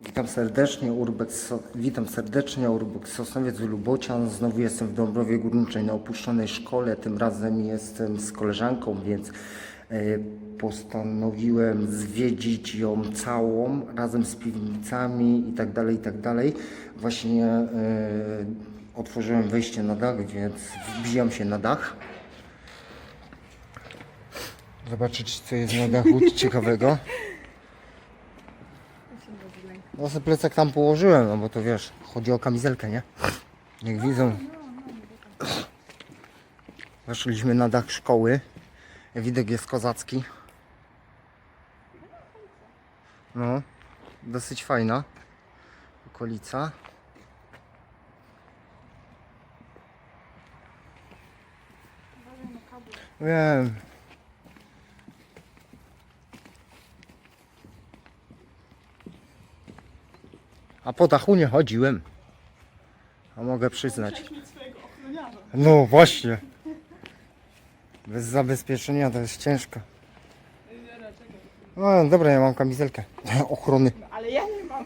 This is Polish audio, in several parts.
Witam serdecznie, Urbex, witam serdecznie, Urbex Sosnowiec Lubocian. Znowu jestem w Dąbrowie Górniczej na opuszczonej szkole. Tym razem jestem z koleżanką, więc e, postanowiłem zwiedzić ją całą razem z piwnicami i tak dalej, i tak dalej. Właśnie e, otworzyłem wejście na dach, więc wbijam się na dach. Zobaczyć, co jest na dachu ciekawego. No sobie plecak tam położyłem, no bo to wiesz, chodzi o kamizelkę, nie? Niech widzą. Weszliśmy na dach szkoły. Widok jest kozacki. No, dosyć fajna okolica. Wiem. A po dachu nie chodziłem. A mogę przyznać. No właśnie. Bez zabezpieczenia to jest ciężko. No dobra, ja mam kamizelkę ochrony. Ale ja nie mam.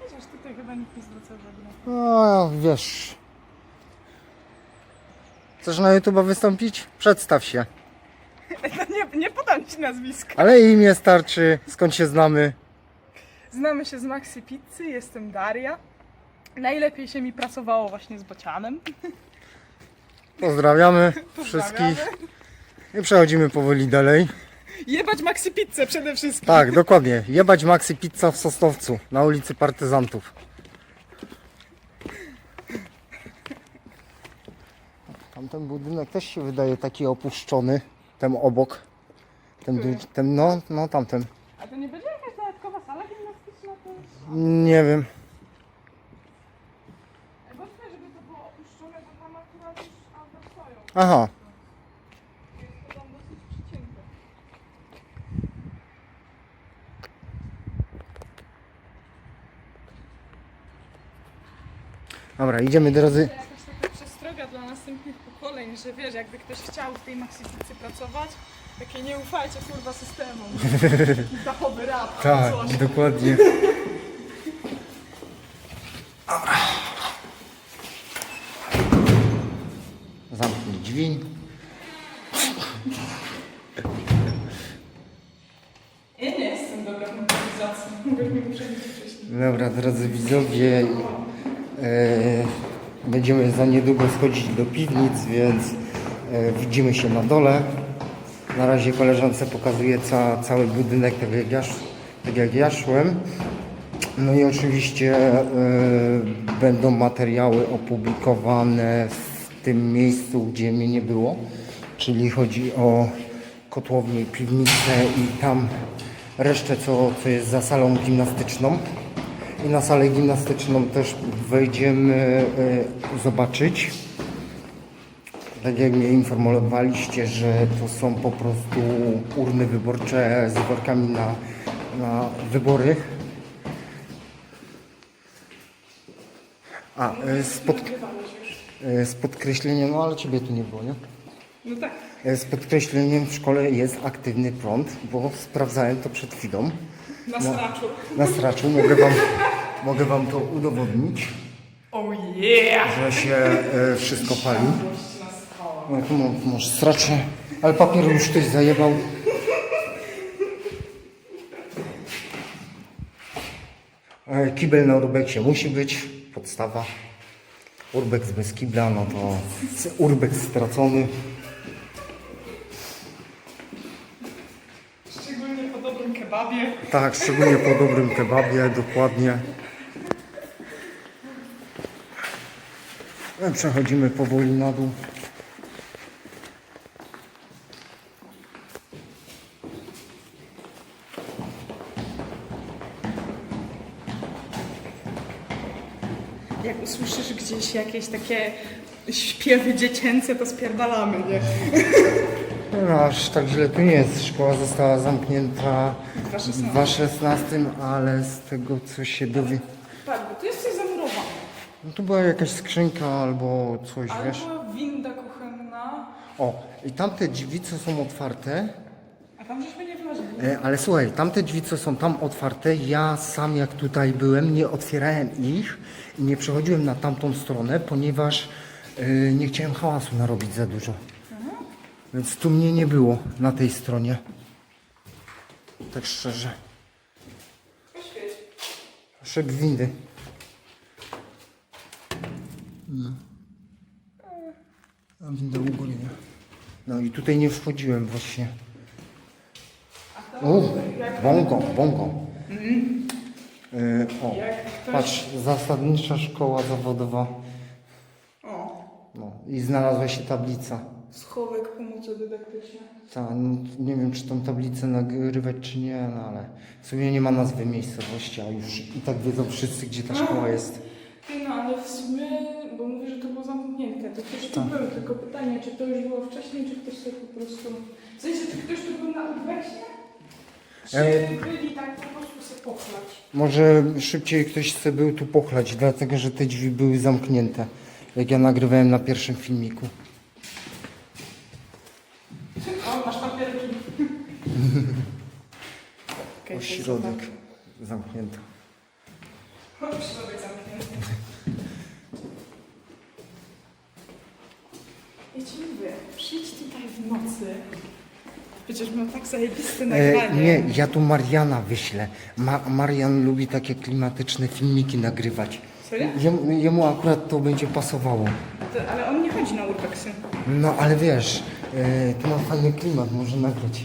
Chociaż tutaj chyba nikt nie zwraca uwagi na No wiesz. Chcesz na YouTube wystąpić? Przedstaw się. No nie, nie podam ci nazwiska. Ale imię starczy, skąd się znamy. Znamy się z Maxi Pizzy, jestem Daria. Najlepiej się mi pracowało właśnie z bocianem. Pozdrawiamy wszystkich. I przechodzimy powoli dalej. Jebać Maxi Pizzę przede wszystkim. Tak, dokładnie. Jebać Maxi Pizza w Sosnowcu, na ulicy Partyzantów. Tamten budynek też się wydaje taki opuszczony. Ten obok. Ten, Który? ten no, no tamten. A to nie będzie jakaś dodatkowa sala gimnastyczna też? Nie wiem. Wątpię, żeby to było opuszczone, bo tam akurat już auta stoją. Aha. Jest to tam dosyć przycięte. Dobra, idziemy drodzy. Pokoleń, że wiesz, jakby ktoś chciał w tej Maxi Pizzy pracować, takie nie ufajcie kurwa systemom. Dachowy rap. Tak, coś. dokładnie. Zamknij drzwi. Ja nie jestem dobra w improwizacji. Mogę mi wcześniej. Dobra, drodzy widzowie, e, będziemy za niedługo schodzić do piwnic, więc e, widzimy się na dole. Na razie koleżance pokazuję ca, cały budynek, tak jak, ja, tak jak ja szłem. No i oczywiście e, będą materiały opublikowane w tym miejscu, gdzie mnie nie było, czyli chodzi o kotłownię piwnicę i tam resztę, co, co jest za salą gimnastyczną. I na salę gimnastyczną też wejdziemy e, zobaczyć. Tak jak mnie informowaliście, że to są po prostu urny wyborcze z wyborkami na, na wybory. A, e, z, pod, e, z podkreśleniem, no ale ciebie tu nie było, nie? No tak. Z podkreśleniem w szkole jest aktywny prąd, bo sprawdzałem to przed chwilą. Na straczu. Na straczu mogę wam, mogę wam to udowodnić, Oh yeah! że się e, wszystko pali. Na. No, tu masz stracze, ale papier już ktoś zajebał. E, Kibel na urbeksie musi być, podstawa. Urbex bez kibla, no to urbex stracony. Szczególnie po dobrym kebabie. Tak, szczególnie po dobrym kebabie, dokładnie. No, Przechodzimy powoli na dół. Jak usłyszysz gdzieś jakieś takie śpiewy dziecięce, to spierdalamy, nie? No, aż tak źle tu nie jest. Szkoła została zamknięta W 2016. w 2016, ale z tego co się dowie... Tak, bo tu jest coś zamurowane. No to była jakaś skrzynka albo coś, wiesz. Albo winda kuchenna. O, i tamte drzwi co są otwarte, A tam żeśmy nie wlazili. E, Ale słuchaj, tamte drzwi, co są tam otwarte, ja sam jak tutaj byłem, nie otwierałem ich i nie przechodziłem na tamtą stronę, ponieważ e, nie chciałem hałasu narobić za dużo. Więc tu mnie nie było na tej stronie. Tak szczerze. Szek windy. No. A winda u góry, nie? No i tutaj nie wchodziłem właśnie. O, bongo, bongo. E, o, patrz, zasadnicza szkoła zawodowa. No, i znalazła się tablica. Schowek pomocy dydaktycznej. Ta, no, nie wiem, czy tą tablicę nagrywać, czy nie, no ale w sumie nie ma nazwy miejscowości, a już i tak wiedzą wszyscy, gdzie ta szkoła jest. Ty, No ale w sumie, bo mówię, że to było zamknięte, to ktoś tu Tak. był, tylko pytanie, czy to już było wcześniej, czy ktoś sobie po prostu... W sensie, czy ktoś tu był na urbesie? Czy byli tak po prostu sobie pochlać? Może szybciej ktoś chce był tu pochlać, dlatego że te drzwi były zamknięte, jak ja nagrywałem na pierwszym filmiku. To jest Ośrodek zamknięty. O, środek zamknięty. Ja ci mówię, przyjdź tutaj w nocy. Przecież miał tak zajebiste E, nagranie. nie, ja tu Mariana wyślę. Ma, Marian lubi takie klimatyczne filmiki nagrywać. Serio? Jemu, jemu akurat to będzie pasowało. To, ale on nie chodzi na urbexy. No ale wiesz, e, tu ma fajny klimat, może nagrać.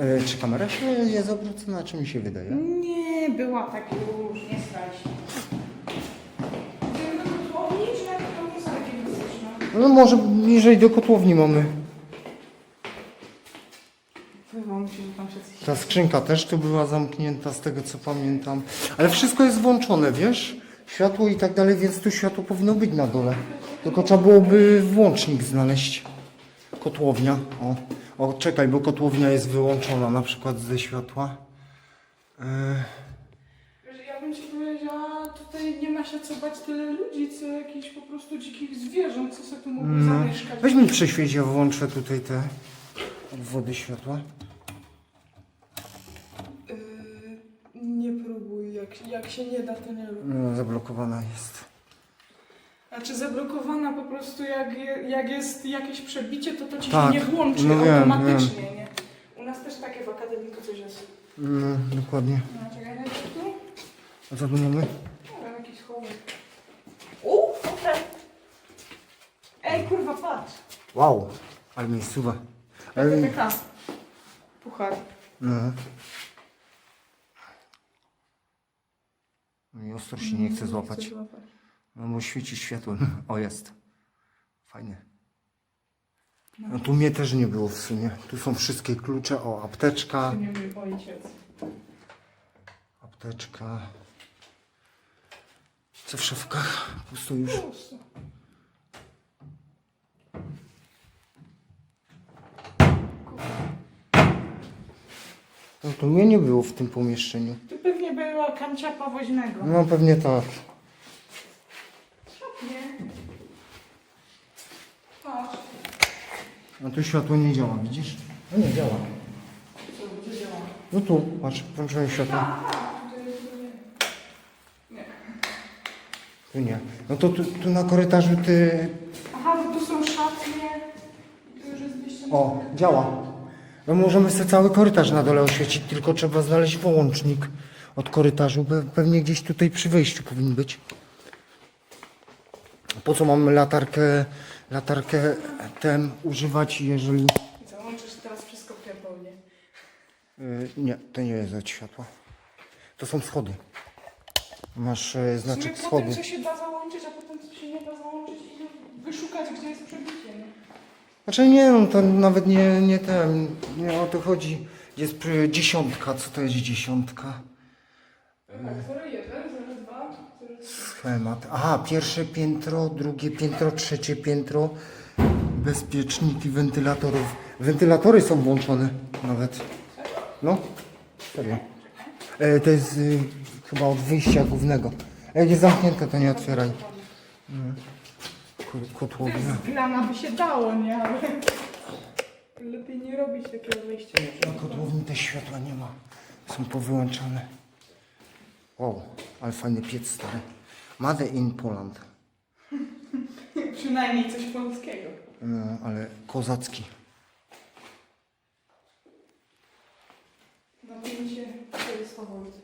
E, czy kamera się jest obrócona, czy mi się wydaje? Nie, była tak już, nie strać. Kotłowni, czy na kotłowni są takie muzyczne? No może bliżej do kotłowni mamy. Wydawało mi się, że tam się coś... Ta skrzynka też tu była zamknięta, z tego co pamiętam. Ale wszystko jest włączone, wiesz? Światło i tak dalej, więc tu światło powinno być na dole. Tylko trzeba byłoby włącznik znaleźć. Kotłownia. O, o czekaj, bo kotłownia jest wyłączona na przykład ze światła. Wiesz, Ja bym ci powiedziała, tutaj nie ma się co bać tyle ludzi, co jakichś po prostu dzikich zwierząt, co sobie tu mogły no. zamieszkać. Weź mi prześwieć, ja włączę tutaj te wody światła. Yy, nie próbuj, jak, jak się nie da, to nie rób. No, zablokowana jest. Znaczy zablokowana po prostu jak, je- jak jest jakieś przebicie, to to ci Tak, się nie włączy no wiem, automatycznie, nie? U nas też takie w akademiku coś jest. No, dokładnie. No, czekaj, tu. A co tu mamy? Wiem, jakiś schowek. U, okej. Ej, kurwa, patrz. Wow, ale miejscowa. Ale, PPK. Puchar. no. No i ostro się nie chce złapać. Chcę złapać. No bo świeci światłem. O, jest. Fajnie. No tu mnie też nie było w sumie. Tu są wszystkie klucze. O, apteczka. To nie mój ojciec. Apteczka. Co w szafkach? Pusto już. Pusto. No to mnie nie było w tym pomieszczeniu. Tu pewnie była kanciapa woźnego. No pewnie tak. Nie. Patrz. No tu światło nie działa, widzisz? No nie działa. No tu, patrz, włączyłem światło. Tu nie. No to tu, tu na korytarzu ty... Aha, bo tu są szatnie. Tu już jest wyjście na O, działa. No możemy sobie cały korytarz na dole oświecić, tylko trzeba znaleźć wyłącznik od korytarzu. Pe- Pewnie gdzieś tutaj przy wejściu powinien być. Po co mamy latarkę, latarkę tem używać, jeżeli... Załączysz teraz wszystko w krępownie. Yy, nie, to nie jest od światła. To są schody. Masz yy, znaczek potem schodu. co się da załączyć, a potem co się nie da załączyć i wyszukać, gdzie jest przebicie? Znaczy nie, no to nawet nie, nie ten, nie o to chodzi. Jest przy- dziesiątka, co to jest dziesiątka? 01, 02, 03. Schemat. Aha, pierwsze piętro, drugie piętro, trzecie piętro. Bezpieczniki wentylatorów. Wentylatory są włączone nawet. No, serio. E, to jest y, chyba od wyjścia głównego. Jak jest zamknięte, to nie otwieraj. Mm. Ko- Kotłownia. Z grana by się dało, nie? Ale lepiej nie robić takiego wejścia. Na kotłowni też światła nie ma. Są powyłączane. Wow, ale fajny piec stary. Made in Poland. Przynajmniej coś polskiego. No, ale kozacki. Napięcie to jest faworyt. Też.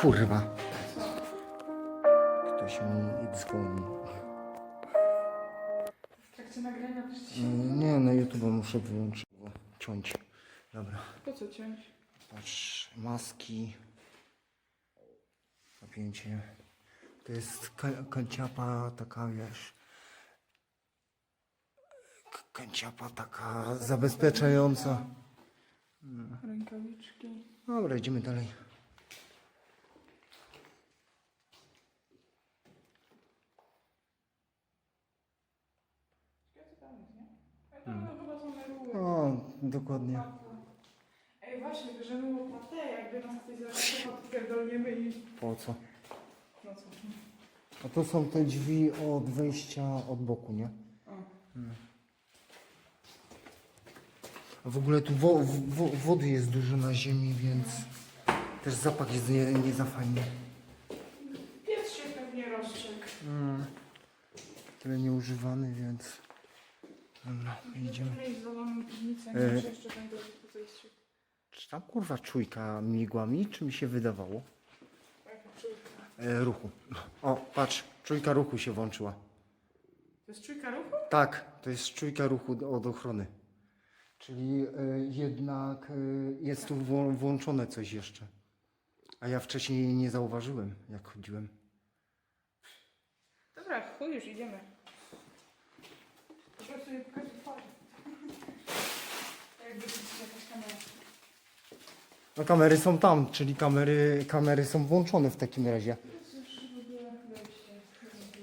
Kurwa. Ktoś mi dzwoni. W trakcie nagrania ci się... Nie, na YouTube muszę wyłączyć. Ciąć. Dobra. Po co ciąć? Patrz, maski. Napięcie. To jest ka- kanciapa taka, wiesz. k- Kanciapa taka zabezpieczająca. Rękawiczki. Dobra, idziemy dalej. Ciekawe dokładnie. Ej, właśnie, bierzemy łopatę, jakby nas ktoś to pierdolniemy i... Po co? No co? A to są te drzwi od wejścia od boku, nie? A w ogóle tu wo, wo, wody jest dużo na ziemi, więc też zapach jest nie, nie za fajny. Pies się pewnie rozstrzygł. Mm. Tyle nieużywany, więc... Dobra, idziemy. E. Czy tam kurwa czujka migła mi, czy mi się wydawało? E, ruchu. O, patrz, czujka ruchu się włączyła. To jest czujka ruchu? Tak, to jest czujka ruchu od ochrony. Czyli e, jednak e, jest tu wło- włączone coś jeszcze. A ja wcześniej nie zauważyłem, jak chodziłem. Dobra, chuj już, idziemy. Pokazać twarz. Jakby to jest jakaś kamera. No kamery są tam, czyli kamery, kamery są włączone w takim razie.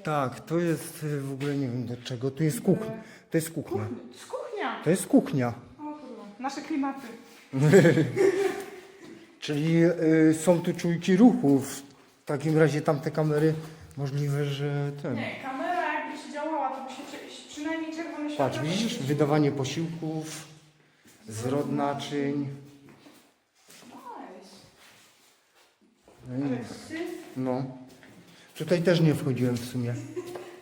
Tak, to jest e, w ogóle nie wiem do czego. Tu jest kuchnia. To jest kuchnia. Z kuchnia! To jest kuchnia. O kurwa. Nasze klimaty. Czyli y, są tu czujki ruchu. W takim razie tamte kamery możliwe, że ten. Nie, kamera jakby się działała, to by się przy- przynajmniej czerwone światło... Patrz, widzisz? Wydawanie posiłków, zwrot naczyń. No, syf no. Tutaj też nie wchodziłem w sumie.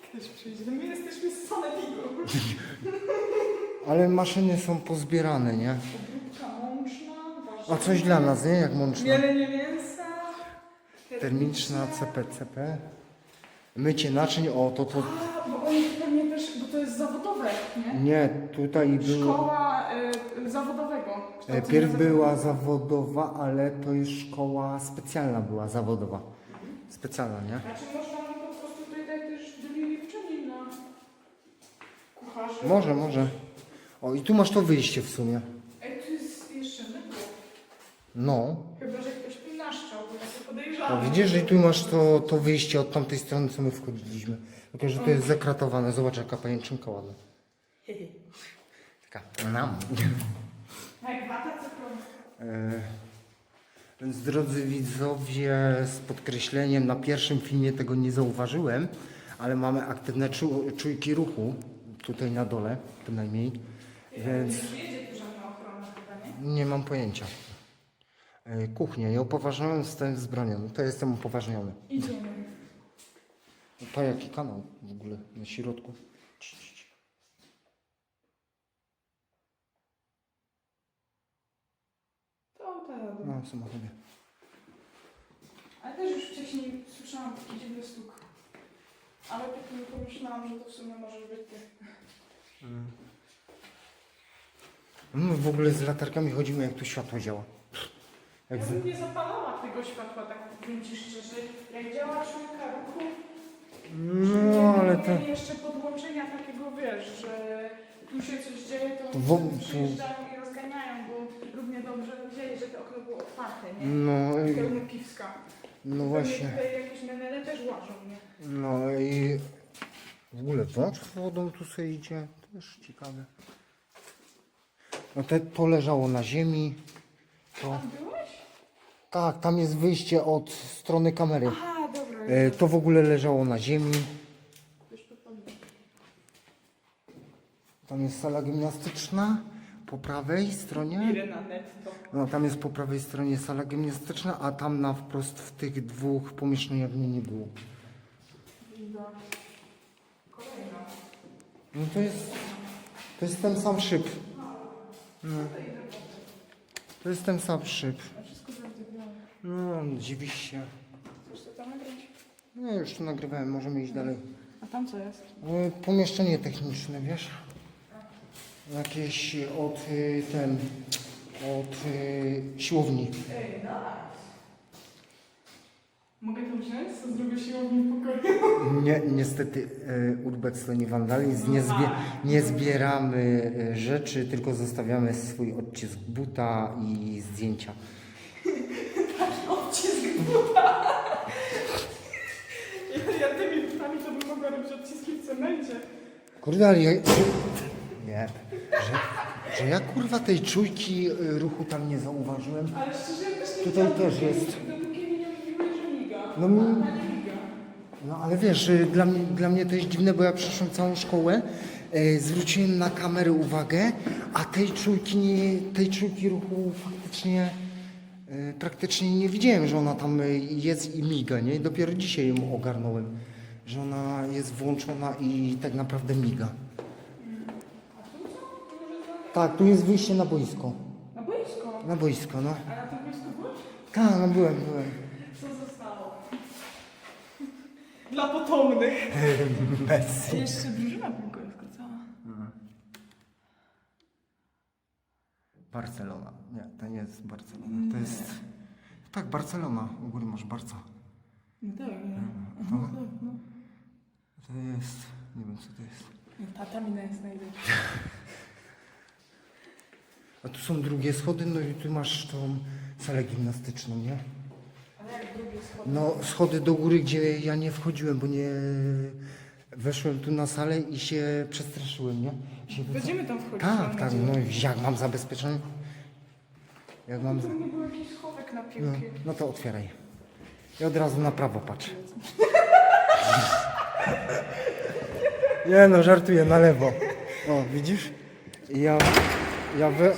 ktoś przyjdzie. My jesteśmy z. Ale maszyny są pozbierane, nie? Obróbka mączna, A coś dla nas, nie? Jak mączna. Mielenie mięsa. Termiczna, CPCP. Mycie naczyń, o to to. A, bo oni pewnie też, bo to jest zawodowe, nie? Nie, tutaj było. Szkoła y, zawodowego. E, kształcenia Pierw była zawodowa, ale to już szkoła specjalna była, zawodowa. Specjalna, nie? Znaczy można oni po prostu tutaj też byli uczeni na kucharzy. Może, może. O, i tu masz to wyjście w sumie. Ej, tu jest jeszcze mydło. No. Chyba, że ktoś tu naszczał, bo ja to O, podejrzewam. widzisz, że tu masz to, to wyjście od tamtej strony, co my wchodziliśmy. Tylko, że to jest zakratowane. Zobacz, jaka pajęczynka ładna. Taka nam. Jak wata cyfrowa. E, Więc drodzy widzowie, z podkreśleniem, na pierwszym filmie tego nie zauważyłem, ale mamy aktywne czu, czujki ruchu tutaj na dole, przynajmniej, więc chyba, nie? nie mam pojęcia. E, Kuchnia, nieupoważniony zostałem wzbroniony. To jestem upoważniony. Idziemy. To jaki kanał w ogóle na środku? Cii, cii, cii. To tak. No, samochodzie. Ale też już wcześniej słyszałam taki dziwny stuk. Ale potem pomyślałam, że to w sumie może być ty. No, w ogóle z latarkami chodzimy, jak tu światło działa. Jak Ja bym nie zapalała tego światła, tak powiem ci szczerze. Jak działa czujka ruchu, No, ale to... jeszcze podłączenia takiego, wiesz, że tu się coś dzieje, to, wo- przyjeżdżają i rozganiają, bo równie dobrze widzieli, że to okno było otwarte, nie? No, i- piwska. no właśnie. Tutaj jakieś menele też łażą, nie? No i w ogóle wąż z wodą tu sobie idzie, też ciekawe. No te, to leżało na ziemi. To, tak, tam jest wyjście od strony kamery. Aha, dobra. E, to w ogóle leżało na ziemi. Tam jest sala gimnastyczna po prawej stronie. Netto. No tam jest po prawej stronie sala gimnastyczna, a tam na wprost w tych dwóch pomieszczeniach mnie nie było. Kolejna. No to jest, to jest ten sam szyb. No. To jest ten sam szyb. A wszystko zadywione. No, dziwisz się. Chcesz to tam nagrać? No już tu nagrywałem, możemy iść dalej. A tam co jest? E, Pomieszczenie techniczne, wiesz? Jakieś od y, ten, od y, siłowni. Ej, nice. Mogę to wziąć? Co z drugiej siłowni w pokoju? Nie, niestety e, Urbex to nie wandalizm, nie, zbie, nie zbieramy e, rzeczy, tylko zostawiamy swój odcisk buta i zdjęcia. Odcisk buta! Ja, ja tymi butami to bym mogła robić odciski w cemencie. Kurde, ale ja, nie, że, że ja kurwa tej czujki e, ruchu tam nie zauważyłem. Ale szczerze, ja też nie Tutaj też jest. No. No ale wiesz, y, dla mnie, dla mnie to jest dziwne, bo ja przeszłem całą szkołę, e, zwróciłem na kamerę uwagę, a tej czujki, nie, tej czujki ruchu faktycznie e, praktycznie nie widziałem, że ona tam e, jest i miga, nie? Dopiero dzisiaj ją ogarnąłem, że ona jest włączona i tak naprawdę miga. Tak, tu jest wyjście na boisko. Na boisko. Na boisko, no. A na tym boisku byłeś? Tak, no byłem, byłem. Co zostało? Dla potomnych. Messi. Jeszcze drużyna piłkarska cała. Barcelona. Nie, to nie jest Barcelona. To jest. Tak, Barcelona. U góry masz Barca. No tak, nie. To, No tak, no. to jest. Nie wiem co to jest. Tata mina jest najlepsza. A tu są drugie schody, no i tu masz tą salę gimnastyczną, nie? Ale jak drugie schody? No, schody do góry, gdzie ja nie wchodziłem, bo nie. Weszłem tu na salę i się przestraszyłem, nie? I Się Będziemy tam wchodzić. Tak, mam tak, nadzieję. no i jak mam zabezpieczenie? Jak mam. Tu nie był jakiś schowek na No, piłki. no to otwieraj. I od razu na prawo patrz. Nie no, żartuję, na lewo. O, widzisz? Ja, ja we...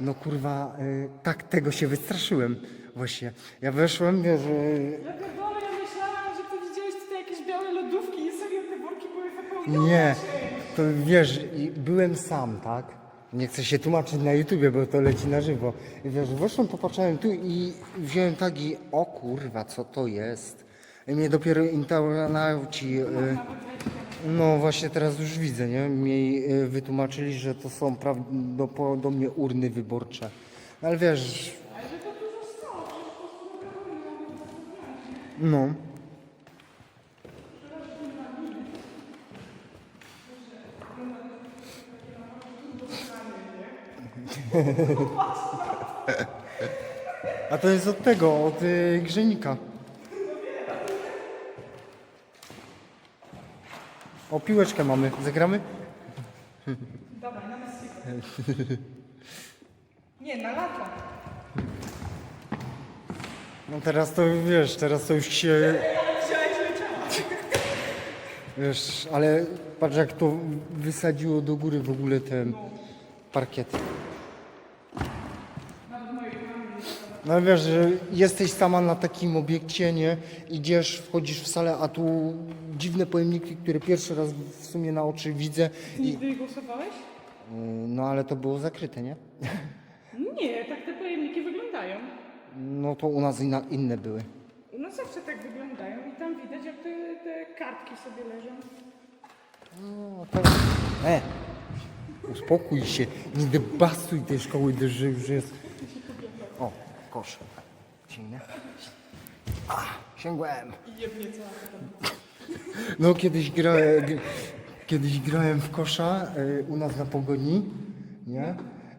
No kurwa, y, tak tego się wystraszyłem właśnie. Ja weszłem, Ja pierdolę, ja myślałam, że ty widziałeś tutaj jakieś białe lodówki i serio te worki były wypełnione. nie, to wiesz, i byłem sam, tak? Nie chcę się tłumaczyć na YouTubie, bo to leci na żywo. I wiesz, weszłem, popatrzyłem tu i wziąłem tak i o kurwa, co to jest? I mnie dopiero internauci, y, no właśnie teraz już widzę, nie? Mi y, wytłumaczyli, że to są prawdopodobnie urny wyborcze. No, ale wiesz, no. A to jest od tego, od y. O, piłeczkę mamy. Zagramy? Dawaj, na Messiego. Nie, na lato. No teraz to wiesz, teraz to już się... Wiesz, ale patrz jak to wysadziło do góry w ogóle ten parkiet. No wiesz, że jesteś sama na takim obiekcie, nie? Idziesz, wchodzisz w salę, a tu dziwne pojemniki, które pierwszy raz w sumie na oczy widzę. Ty I, nigdy głosowałeś? no ale to było zakryte, nie? Nie, tak. No to u nas inna, inne były. No zawsze tak wyglądają i tam widać jak te, te kartki sobie leżą. No, to... E! Uspokój się, nie debastuj tej szkoły, gdyż że już jest... O, kosz. Sięgnę. A, sięgłem. I jebnie cała ta No kiedyś grałem, kiedyś grałem w kosza e, u nas na Pogodni, nie?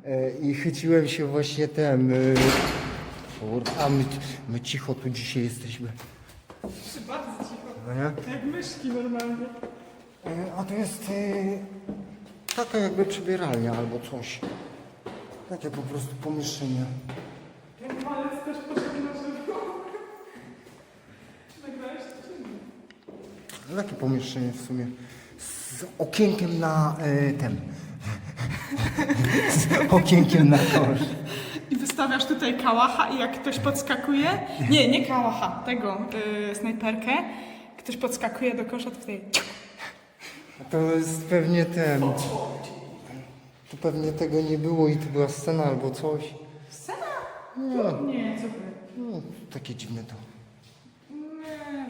E, I chyciłem się właśnie ten... E, kurde, a my, my cicho tu dzisiaj jesteśmy, Czy bardzo cicho. no nie? Jak myszki normalnie. E, A to jest e, taka jakby przebieralnia albo coś. Takie po prostu pomieszczenie. Ten malec też poszedł na żywo. Nagrałeś to czy nie? Takie pomieszczenie w sumie. Z, okienkiem na y, ten. z okienkiem na kosz. I wystawiasz tutaj kałacha i jak ktoś podskakuje, nie, nie kałacha, tego, yy, snajperkę, ktoś podskakuje do kosza, to wtedy To jest pewnie ten. To pewnie tego nie było i to była scena albo coś. Scena? No, Nie, co ty? no takie dziwne to. Nie,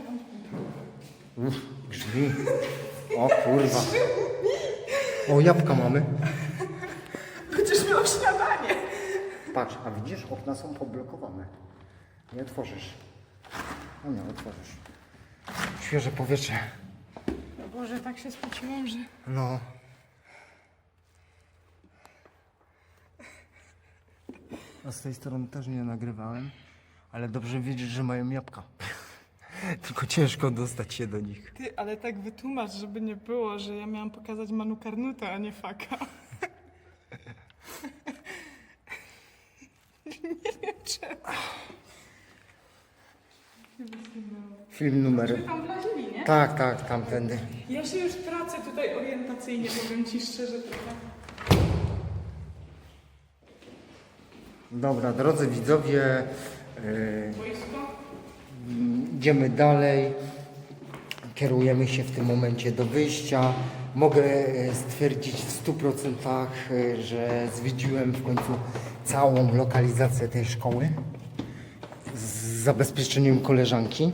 Uff, grzmi. O kurwa. O, jabłka mamy. będziesz miał śniadanie. Patrz, a widzisz, okna są poblokowane. Nie otworzysz. No nie, otworzysz. Świeże powietrze. No Boże, tak się spociłam, że... No. A z tej strony też nie nagrywałem, ale dobrze wiedzieć, że mają jabłka. Tylko ciężko dostać się do nich. Ty, ale tak wytłumacz, żeby nie było, że ja miałam pokazać Manu Karnutę, a nie Faka. nie wiem czemu. Film numer. Wy tam wlazili, nie? Tak, tak, tamtędy. Ja się już tracę tutaj orientacyjnie, powiem ci szczerze trochę. Dobra, drodzy widzowie, yy, Boisko? idziemy dalej. Kierujemy się w tym momencie do wyjścia. Mogę e, stwierdzić w 100%, e, że zwiedziłem w końcu całą lokalizację tej szkoły z zabezpieczeniem koleżanki.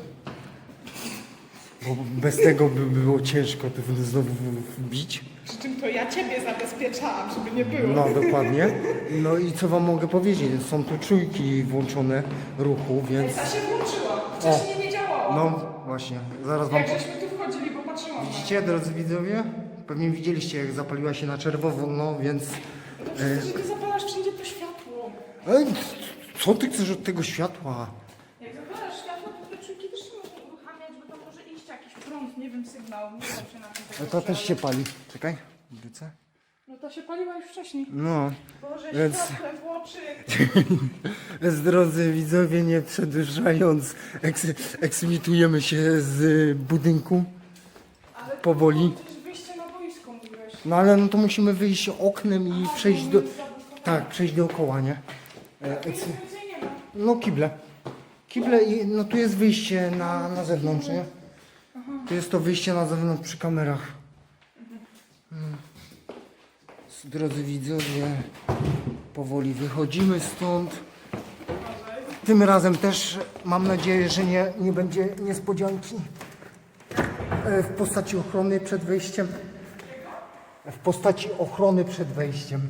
Bo bez tego by było ciężko tu znowu wbić. Przy czym to ja ciebie zabezpieczałam, żeby nie było. No dokładnie. No i co wam mogę powiedzieć? Są tu czujki włączone ruchu, więc. Ta się włączyła. Wcześniej nie działała. No właśnie, zaraz wam. Jak żeśmy tu wchodzili, bo patrzyłam. Widzicie, drodzy widzowie? Pewnie widzieliście, jak zapaliła się na czerwono, no więc. No przecież ty zapalasz wszędzie to światło. Ej, co ty chcesz od tego światła? Jak zapalasz światło, to te czujki też się mogą uruchamiać, bo tam może iść nie wiem, sygnał. Nie się na tym. No tak to dobrze, też się pali. Czekaj, wrócę. No to się paliła już wcześniej. No, Boże, Więc- światłem w oczy. więc drodzy widzowie, nie przedłużając, eks, eksmitujemy się z budynku. Ale Powoli. Przecież wyjście na boisko mówiłeś. No ale no to musimy wyjść oknem i przejść do. Tak, przejść dookoła, nie? E, eks, Więcej nie ma. No kible. Kible i no tu jest wyjście na, na zewnątrz, nie? Tu jest to wyjście na zewnątrz przy kamerach. Mm. Drodzy widzowie, powoli wychodzimy stąd. Tym razem też mam nadzieję, że nie, nie będzie niespodzianki e, w postaci ochrony przed wejściem. W postaci ochrony przed wejściem.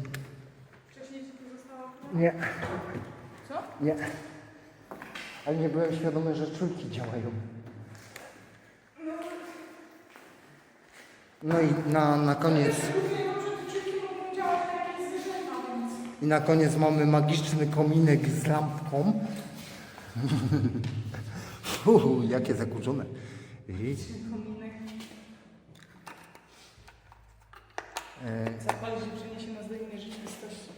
Wcześniej ci została. Nie. Co? Nie. Ale nie byłem świadomy, że czujki działają. No i na, na koniec. I na koniec mamy magiczny kominek z lampką. Uhu, jakie zakurzone. Idź. Zapalić i przeniesie nas do innej rzeczywistości.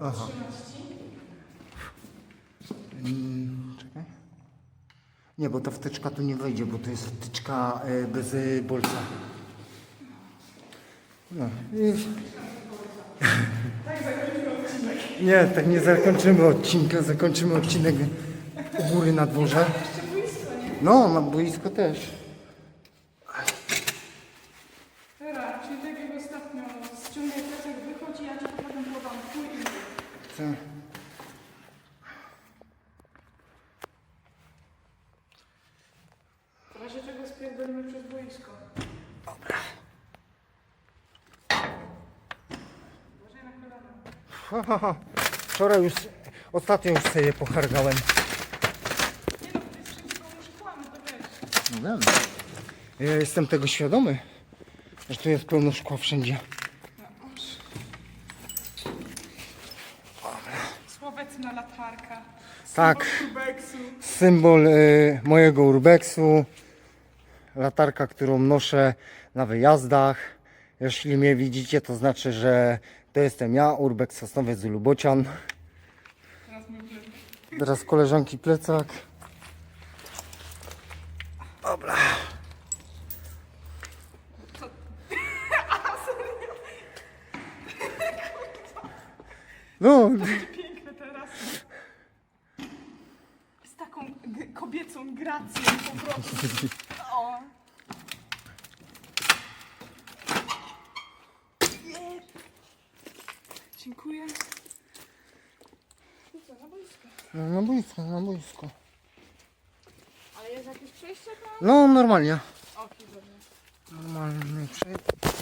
Aha. Mm, Czekaj. Nie, bo ta wtyczka tu nie wejdzie, bo to jest wtyczka e, bez e, bolca. No. I... Nie, tak nie zakończymy odcinka, zakończymy odcinek u góry na dworze. No, na boisko też. Dobra, czyli tak jak ostatnio ściągaj plecak, wychodzi, ja ci potem podam twój i... Co? W razie czego na kolana. Ha, ha, ha. Wczoraj już, ostatnio już sobie pochargałem. Nie no, to jest wszystko uszkłane, to wiesz. No wiem. Ja jestem tego świadomy, że tu jest pełno szkła wszędzie. Słowetna latarka. Tak. Symbol Urbexu. Symbol y, mojego urbexu. Latarka, którą noszę na wyjazdach. Jeśli mnie widzicie, to znaczy, że to jestem ja, urbex Sosnowiec z Lubocian. Teraz. Teraz koleżanki plecak. Dobra. No, Piękne teraz. Z taką kobiecą gracją po prostu. O. Nie. Dziękuję. I co, na boisko. no na boisko, na boisko. Ale jest jakieś przejście tam? No normalnie. O. Normalnie przejście.